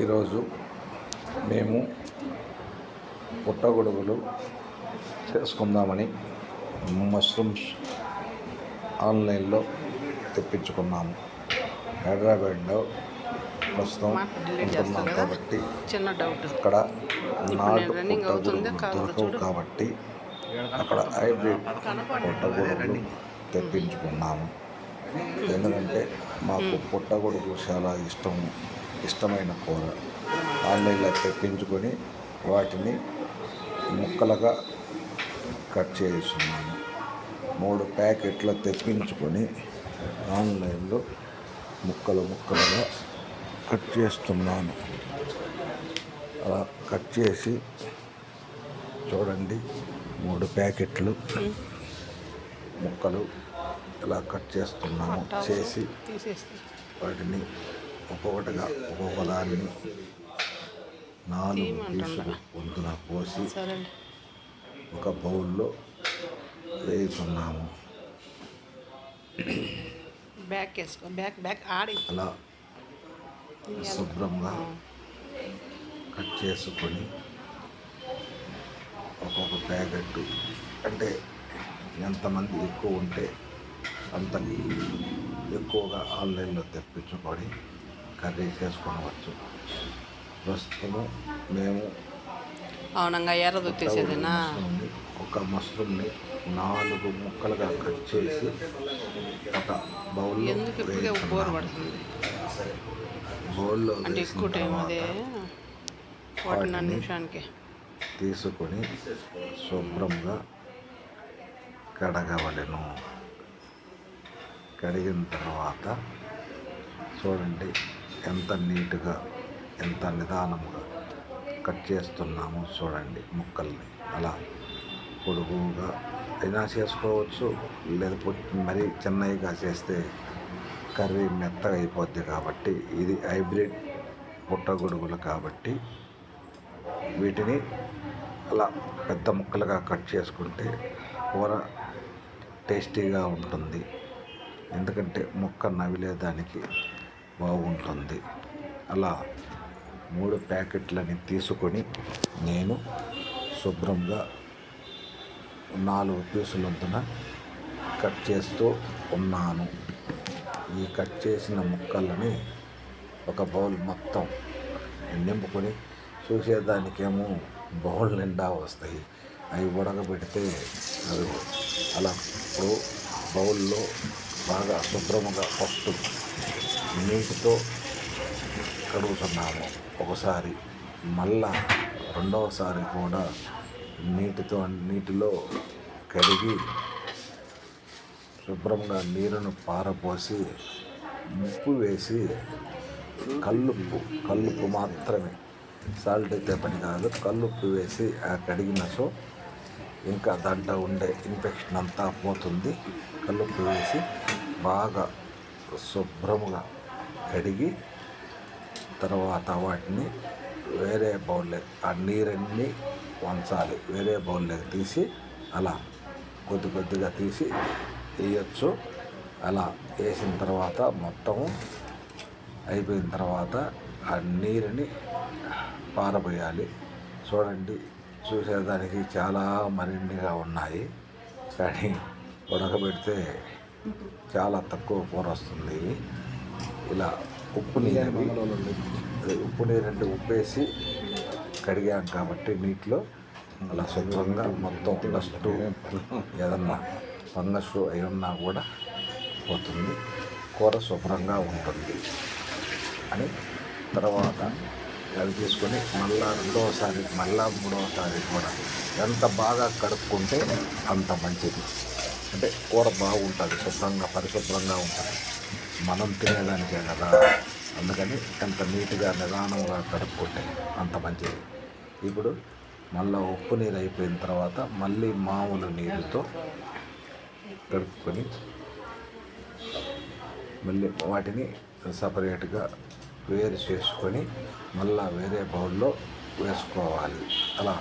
ఈరోజు మేము పుట్టగొడుగులు చేసుకుందామని మష్రూమ్స్ ఆన్లైన్లో తెప్పించుకున్నాము. హైదరాబాద్లో ప్రస్తుతం ఉంటున్నాం కాబట్టి చిన్న డౌట్ అక్కడ నాటు దొరకవు. కాబట్టి అక్కడ హైబ్రిడ్ పుట్టగొడుగులు తెప్పించుకున్నాము. ఎందుకంటే మాకు పుట్టగొడుగు చాలా ఇష్టం ఇష్టమైన కూర. ఆన్లైన్లో తెప్పించుకొని వాటిని ముక్కలుగా కట్ చేస్తున్నాను. మూడు ప్యాకెట్లు తెప్పించుకొని ఆన్లైన్లో ముక్కలు ముక్కలుగా కట్ చేస్తున్నాను. అలా కట్ చేసి చూడండి మూడు ప్యాకెట్లు ముక్కలు ఇలా కట్ చేస్తున్నాము చేసి వాటిని ఒక్కొక్కటిగా ఒక్కొక్క దాన్ని నాలుగు పీసులు వంతున పోసి ఒక బౌల్లో వేస్తున్నాము. బ్యాక్ వేసుకో బ్యాక్ బ్యాక్ ఆడి. అలా శుభ్రంగా కట్ చేసుకొని ఒక్కొక్క ప్యాకెట్ అంటే ఎంతమంది ఎక్కువ ఉంటే అంత ఎక్కువగా ఆన్లైన్లో తెప్పించుకొని కర్రీ చేసుకొనవచ్చు. ప్రస్తుతము మేము అవునంగా ఎర్రది వచ్చేసేదేనా ఒక మష్రూమ్ని నాలుగు ముక్కలుగా కట్ చేసి ఒక బౌల్లో ఎందుకు ఇప్పటికే బోర్ పడుతుంది? బౌల్లో అంటే ఎక్కువ టైం అదే ఒకటిన్నర నిమిషానికి. తీసుకొని శుభ్రంగా కడగవలెను. కడిగిన తర్వాత చూడండి ఎంత నీట్గా ఎంత నిదానంగా కట్ చేస్తున్నామో చూడండి ముక్కల్ని. అలా పొడుగుగా అయినా చేసుకోవచ్చు లేకపోతే మరీ చిన్నగా చేస్తే కర్రీ మెత్తగా అయిపోద్ది కాబట్టి ఇది హైబ్రిడ్ పుట్టగొడుగులు కాబట్టి వీటిని అలా పెద్ద ముక్కలుగా కట్ చేసుకుంటే కూర టేస్టీగా ఉంటుంది. ఎందుకంటే ముక్క నవిలేదానికి బాగుంటుంది. అలా మూడు ప్యాకెట్లని తీసుకొని నేను శుభ్రంగా నాలుగు పీసులందున కట్ చేస్తూ ఉన్నాను. ఈ కట్ చేసిన ముక్కలని ఒక బౌల్ మొత్తం నింపుకొని చూసేదానికేమో బౌల్ నిండా వస్తాయి. అవి ఉడకబెడితే అది అలా ఇప్పుడు బౌల్లో బాగా శుభ్రముగా ఫస్ట్ నీటితో కడుగుతున్నాము. ఒకసారి మళ్ళా రెండవసారి కూడా నీటితో నీటిలో కడిగి శుభ్రంగా నీరును పారపోసి ఉప్పు వేసి కల్లుప్పు కల్లుప్పు మాత్రమే. సాల్ట్ అయితే పని కాదు. కల్లుప్పు వేసి ఆ కడిగిన సో ఇంకా దాంట్లో ఉండే ఇన్ఫెక్షన్ అంతా పోతుంది. కల్లుప్పు వేసి బాగా శుభ్రముగా కడిగి తర్వాత వాటిని వేరే బౌల్లో ఆ నీరన్నీ వంచాలి. వేరే బౌల్లోకి తీసి అలా కొద్ది కొద్దిగా తీసి వేయచ్చు. అలా వేసిన తర్వాత మొత్తము అయిపోయిన తర్వాత ఆ నీరుని పారబోయాలి. చూడండి చూసేదానికి చాలా మరిన్నిగా ఉన్నాయి. కానీ ఉడకబెడితే చాలా తక్కువ కూర వస్తుంది. ఇలా ఉప్పు నీరు ఉప్పు నీరు అంటే ఉప్పేసి కడిగాం కాబట్టి నీటిలో అలా శుభ్రంగా మొత్తం డస్ట్ ఏదన్నా ఫంగస్ అయి ఉన్నా కూడా పోతుంది. కూర శుభ్రంగా ఉంటుంది అని తర్వాత అవి తీసుకొని మళ్ళా రెండవసారి మళ్ళా మూడవసారి కూడా ఎంత బాగా కడుక్కుంటే అంత మంచిది. అంటే కూర బాగుంటుంది శుభ్రంగా పరిశుభ్రంగా ఉంటుంది. మనం తినేదానికే కదా. అందుకని ఎంత నీట్గా నిదానంగా కడుక్కుంటే అంత మంచిది. ఇప్పుడు మళ్ళీ ఉప్పు నీరు అయిపోయిన తర్వాత మళ్ళీ మామూలు నీరుతో కడుపుకొని మళ్ళీ వాటిని సపరేట్గా వేరు చేసుకొని మళ్ళీ వేరే బౌల్లో వేసుకోవాలి. అలా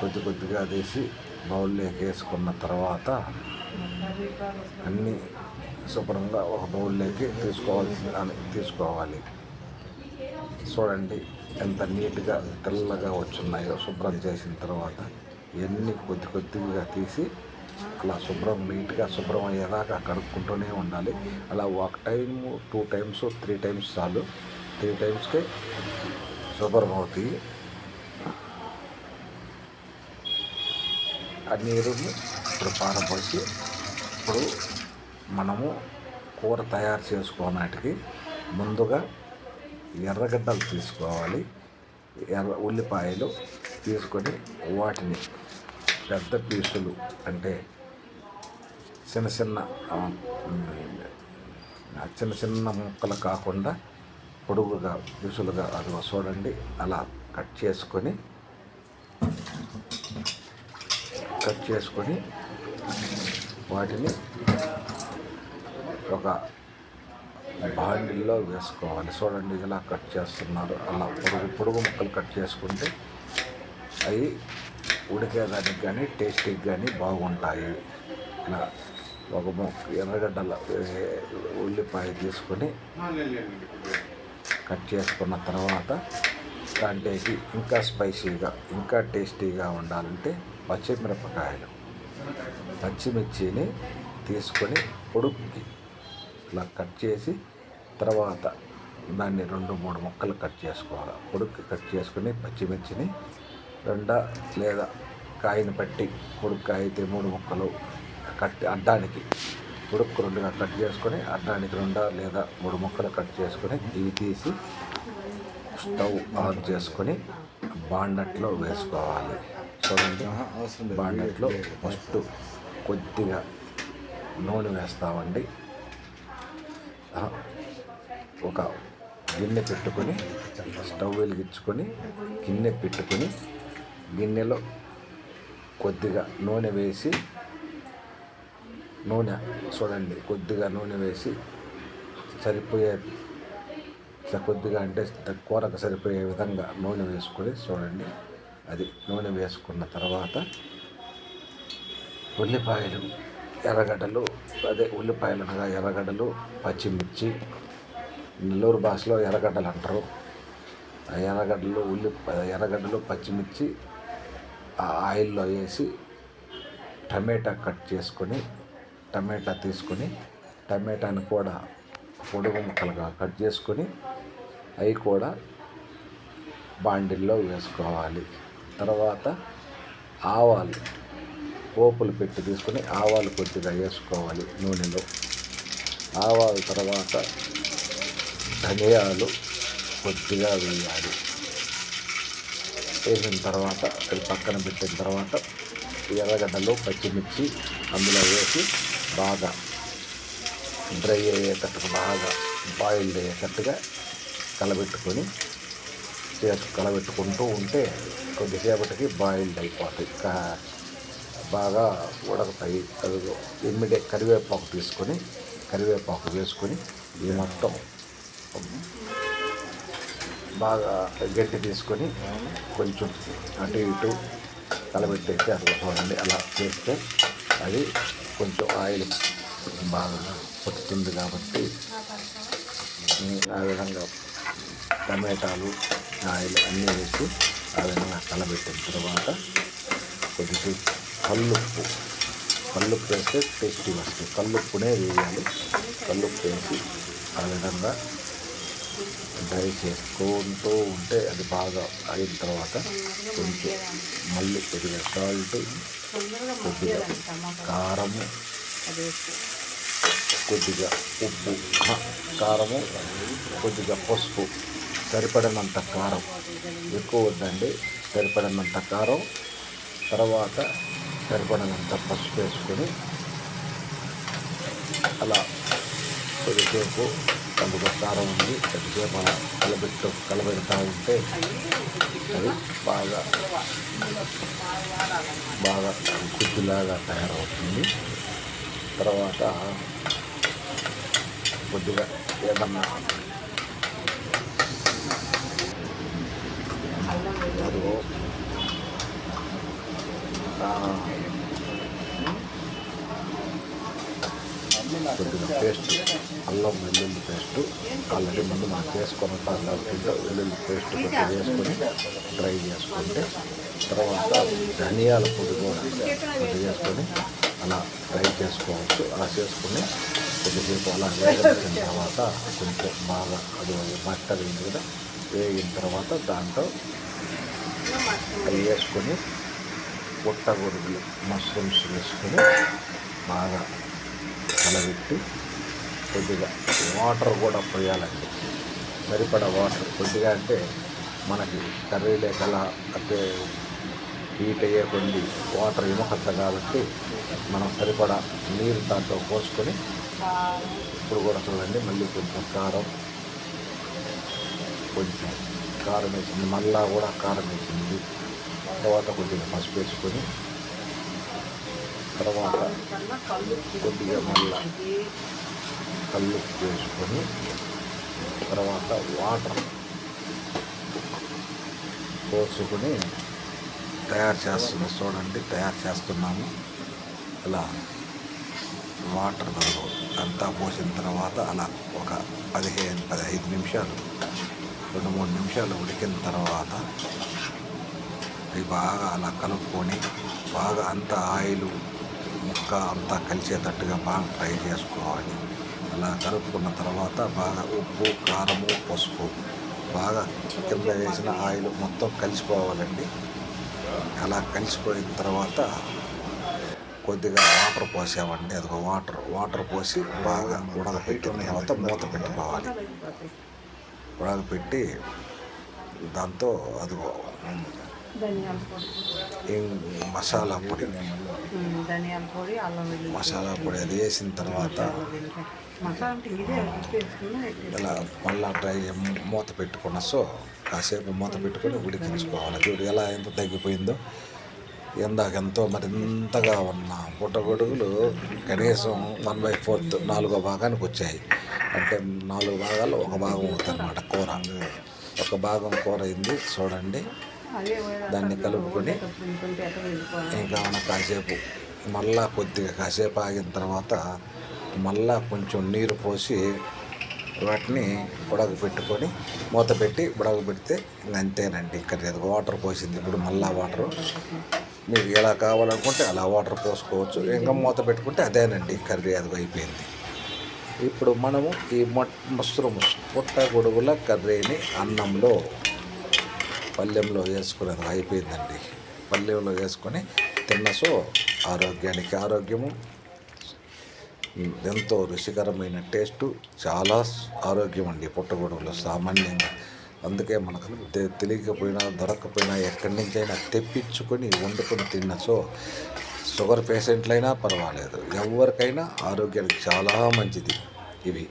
కొద్ది కొద్దిగా తీసి బౌల్లోకి వేసుకున్న తర్వాత అన్నీ శుభ్రంగా ఒక బౌల్లోకి తీసుకోవాల్సి తీసుకోవాలి. చూడండి ఎంత నీట్గా తెల్లగా వచ్చున్నాయో శుభ్రం చేసిన తర్వాత ఇవన్నీ కొద్ది కొద్దిగా తీసి అలా శుభ్రం నీట్గా శుభ్రం అయ్యేదాకా కడుక్కుంటూనే ఉండాలి. అలా ఒక time two times three times చాలు. త్రీ టైమ్స్కే శుభ్రం అవుతాయి ఆ నీరుని ఇప్పుడు పారపోసి ఇప్పుడు మనము కూర తయారు చేసుకోనాటికి ముందుగా ఎర్రగడ్డలు తీసుకోవాలి. ఎర్ర ఉల్లిపాయలు తీసుకొని వాటిని పెద్ద పీసులు అంటే చిన్న చిన్న చిన్న చిన్న ముక్కలు కాకుండా పొడుగుగా పీసులుగా అది చూడండి. అలా కట్ చేసుకొని కట్ చేసుకొని వాటిని ఒక బాండిల్లో వేసుకోవాలి. చూడండి ఇలా కట్ చేస్తున్నారు. అలా పొడుగు పొడుగు ముక్కలు కట్ చేసుకుంటే అవి ఉడికేదానికి కానీ టేస్టీకి కానీ బాగుంటాయి. ఇలా ఒక మొక్క ఎర్రగడ్డల ఉల్లిపాయ తీసుకొని కట్ చేసుకున్న తర్వాత దాంట్లోకి ఇంకా స్పైసీగా ఇంకా టేస్టీగా ఉండాలంటే పచ్చిమిరపకాయలు. పచ్చిమిర్చిని తీసుకొని పొడుక్కి ఇలా కట్ చేసి తర్వాత దాన్ని రెండు మూడు ముక్కలు కట్ చేసుకోవాలి. పొడుక్కి కట్ చేసుకొని పచ్చిమిర్చిని రెండా లేదా కాయని పట్టి పొడుక్కు అయితే మూడు ముక్కలు కట్ అడ్డానికి పొడుక్కు రెండుగా కట్ చేసుకొని అడ్డానికి రెండా లేదా మూడు ముక్కలు కట్ చేసుకొని ఇవి తీసి స్టవ్ ఆన్ చేసుకొని బాండట్లో వేసుకోవాలి. చూడండి బాండట్లో ఫస్ట్ కొద్దిగా నూనె వేస్తామండి. ఒక గిన్నె పెట్టుకొని స్టవ్ వెలిగించుకొని గిన్నె పెట్టుకొని గిన్నెలో కొద్దిగా నూనె వేసి నూనె చూడండి కొద్దిగా నూనె వేసి సరిపోయే కొద్దిగా అంటే కూరకు సరిపోయే విధంగా నూనె వేసుకొని చూడండి. అది నూనె వేసుకున్న తర్వాత ఉల్లిపాయలు ఎర్రగడ్డలు అదే ఉల్లిపాయలు అనగా ఎర్రగడ్డలు పచ్చిమిర్చి నెల్లూరు భాషలో ఎర్రగడ్డలు అంటారు. ఆ ఎర్రగడ్డలు ఉల్లి ఎర్రగడ్డలు పచ్చిమిర్చి ఆ ఆయిల్లో వేసి టమాటా కట్ చేసుకొని టమాటా తీసుకొని టమాటాని కూడా పొడుగు ముక్కలుగా కట్ చేసుకొని అవి కూడా బాండిల్లో వేసుకోవాలి. తర్వాత ఆవాలు పోపులు పెట్టి తీసుకొని ఆవాలు కొద్దిగా వేసుకోవాలి నూనెలో. ఆవాల తర్వాత ధనియాలు కొద్దిగా వేయాలి. వేసిన తర్వాత అది పక్కన పెట్టిన తర్వాత ఎర్రగడ్డలు పచ్చిమిర్చి అందులో వేసి బాగా డ్రై అయ్యేటట్టుగా బాగా బాయిల్డ్ అయ్యేటట్టుగా కలబెట్టుకొని చేసి కలబెట్టుకుంటూ ఉంటే కొద్దిసేపటికి బాయిల్డ్ అయిపోతాయి. కా- బాగా ఉడకతాయి. అది ఇమ్మీడియట్ కరివేపాకు తీసుకొని కరివేపాకు వేసుకొని ఇది మొత్తం బాగా గట్టి తీసుకొని కొంచెం అటు ఇటు కలబెట్టేసి అది చూడండి అలా చేస్తే అది కొంచెం ఆయిల్ బాగా పట్టుతుంది కాబట్టి ఆ విధంగా టమాటాలు ఆయిల్ అన్నీ వేసి ఆ విధంగా కలబెట్టిన తర్వాత కొద్దిసేపు కల్లుప్పు కల్లుప్పు వేస్తే టేస్టీ వస్తుంది. కల్లుప్పునే వేయాలి. కల్లుప్పు వేసి ఆ విధంగా డ్రై చేసుకుంటూ ఉంటే అది బాగా అయిన తర్వాత కొంచెం మళ్ళీ కొద్దిగా సాల్ట్ కొద్దిగా కారము కొద్దిగా ఉప్పు కారము కొద్దిగా పసుపు సరిపడినంత కారం. ఎక్కువ వద్దండి. సరిపడినంత కారం. తర్వాత సరిపడినంత పసుపు వేసుకొని అలా కొద్దిసేపు అందులో కారం ఉంది. కొద్దిసేపు అలా కలబెట్టు కలబెడతా ఉంటే అది బాగా బాగా గుజ్జులాగా తయారవుతుంది. తర్వాత కొద్దిగా ఏదన్నా అదిగో. కొద్దిగా పేస్ట్ అల్లం వెల్లుల్లి పేస్ట్. ఆల్రెడీ ముందు మనం చేసుకొని కాబట్టి వెల్లుల్లి పేస్ట్ కొద్దిగా వేసుకొని డ్రై చేసుకుంటే తర్వాత ధనియాల పొడి కూడా కొద్దిగా వేసుకొని అలా డ్రై చేసుకోవచ్చు. అలా చేసుకుని కొద్దిసేపు అలా వేగించిన తర్వాత కొంచెం బాగా అది మట్టది కదా వేగిన తర్వాత దాంట్లో అవి వేసుకొని పుట్టగొడుగులు మష్రూమ్స్ వేసుకొని బాగా కలబెట్టి కొద్దిగా వాటర్ కూడా పోయాలండి. సరిపడా వాటర్ కొద్దిగా అంటే మనకి కర్రీ లేకలా అంటే హీట్ అయ్యే కొన్ని వాటర్ ఇమకత్త కాబట్టి మనం సరిపడా నీరు దాంట్లో పోసుకొని ఇప్పుడు కూడా చూడండి మళ్ళీ కొంచెం కారం కొంచెం కారం వేసింది మళ్ళా కూడా కారం వేసింది తర్వాత కొద్దిగా పసుపు వేసుకొని తర్వాత కొద్దిగా మళ్ళా కళ్ళు వేసుకొని తర్వాత వాటర్ పోసుకొని తయారు చేస్తుంది చూడండి తయారు చేస్తున్నాము. ఇలా వాటర్ అంతా పోసిన తర్వాత అలా ఒక పదిహేను పదహైదు నిమిషాలు రెండు మూడు నిమిషాలు ఉడికిన తర్వాత అవి బాగా అలా కలుపుకొని బాగా అంత ఆయిల్ ముక్క అంతా కలిసేటట్టుగా బాగా ఫ్రై చేసుకోవాలి. అలా కలుపుకున్న తర్వాత బాగా ఉప్పు కారము పసుపు బాగా కింద వేసిన ఆయిల్ మొత్తం కలిసిపోవాలండి. అలా కలిసిపోయిన తర్వాత కొద్దిగా వాటర్ పోసామండి. అదొక వాటర్ వాటర్ పోసి బాగా ఉడకపెట్టిన తర్వాత మూత పెట్టుకోవాలి. ఉడకపెట్టి దాంతో అదిగో. ధనియాల పొడి. ఈ మసాలా పొడి? మసాలా పొడి అది వేసిన తర్వాత ఇలా మళ్ళా డ్రై మూత పెట్టుకున్న సో కాసేపు మూత పెట్టుకొని ఉడికించుకోవాలి. చూడు ఎలా ఎంత తగ్గిపోయిందో. ఇందాకెంతో మరింతగా ఉన్న పుట్టగొడుగులు కనీసం వన్ బై ఫోర్త్ నాలుగో భాగానికి వచ్చాయి. అంటే నాలుగు భాగాలు ఒక భాగం అవుతుంది అనమాట కూర. ఒక భాగం కూర అయింది చూడండి. దాన్ని కలుపుకొని ఇంకా మన కాసేపు మళ్ళా కొద్దిగా కాసేపు ఆగిన తర్వాత మళ్ళా కొంచెం నీరు పోసి వాటిని ఉడకబెట్టుకొని మూత పెట్టి బుడగ పెడితే అంతేనండి. ఇక్కడ లేదు వాటర్ పోసింది. ఇప్పుడు మళ్ళా వాటర్ మీకు ఎలా కావాలనుకుంటే అలా వాటర్ పోసుకోవచ్చు. ఇంకా మూత పెట్టుకుంటే అదేనండి కర్రీ అది అయిపోయింది ఇప్పుడు మనము ఈ మష్రూమ్ మష్రూమ్స్ పుట్ట గొడుగుల కర్రీని అన్నంలో పళ్ళెంలో వేసుకునేది అయిపోయిందండి. పళ్ళెంలో వేసుకొని తిన్నసో ఆరోగ్యానికి ఆరోగ్యము ఎంతో రుచికరమైన టేస్టు చాలా ఆరోగ్యం అండి పుట్టగొడుగులు సామాన్యంగా. అందుకే మనకు తెలియకపోయినా దొరకకపోయినా ఎక్కడి నుంచైనా తెప్పించుకొని వండుకొని తిన్నచో షుగర్ పేషెంట్లైనా పర్వాలేదు. ఎవరికైనా ఆరోగ్యానికి చాలా మంచిది ఇవి.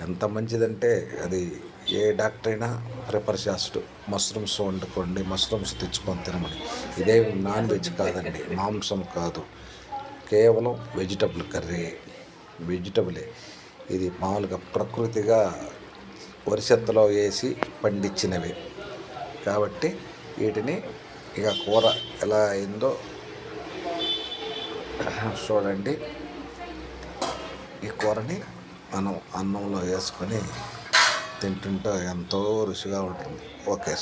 ఎంత మంచిదంటే అది ఏ డాక్టర్ అయినా ప్రిఫర్ చేస్తూ మష్రూమ్స్ వండుకోండి మష్రూమ్స్ తెచ్చుకొని తినమని. ఇదే నాన్ వెజ్ కాదండి మాంసం కాదు. కేవలం వెజిటబుల్ కర్రీ వెజిటబులే. ఇది మామూలుగా ప్రకృతిగా వరిసెత్తలో వేసి పండించినవి. కాబట్టి వీటిని ఇక కూర ఎలా అయిందో చూడండి. ఈ కూరని మనం అన్నంలో వేసుకొని తింటుంటే ఎంతో రుచిగా ఉంటుంది. ఓకే.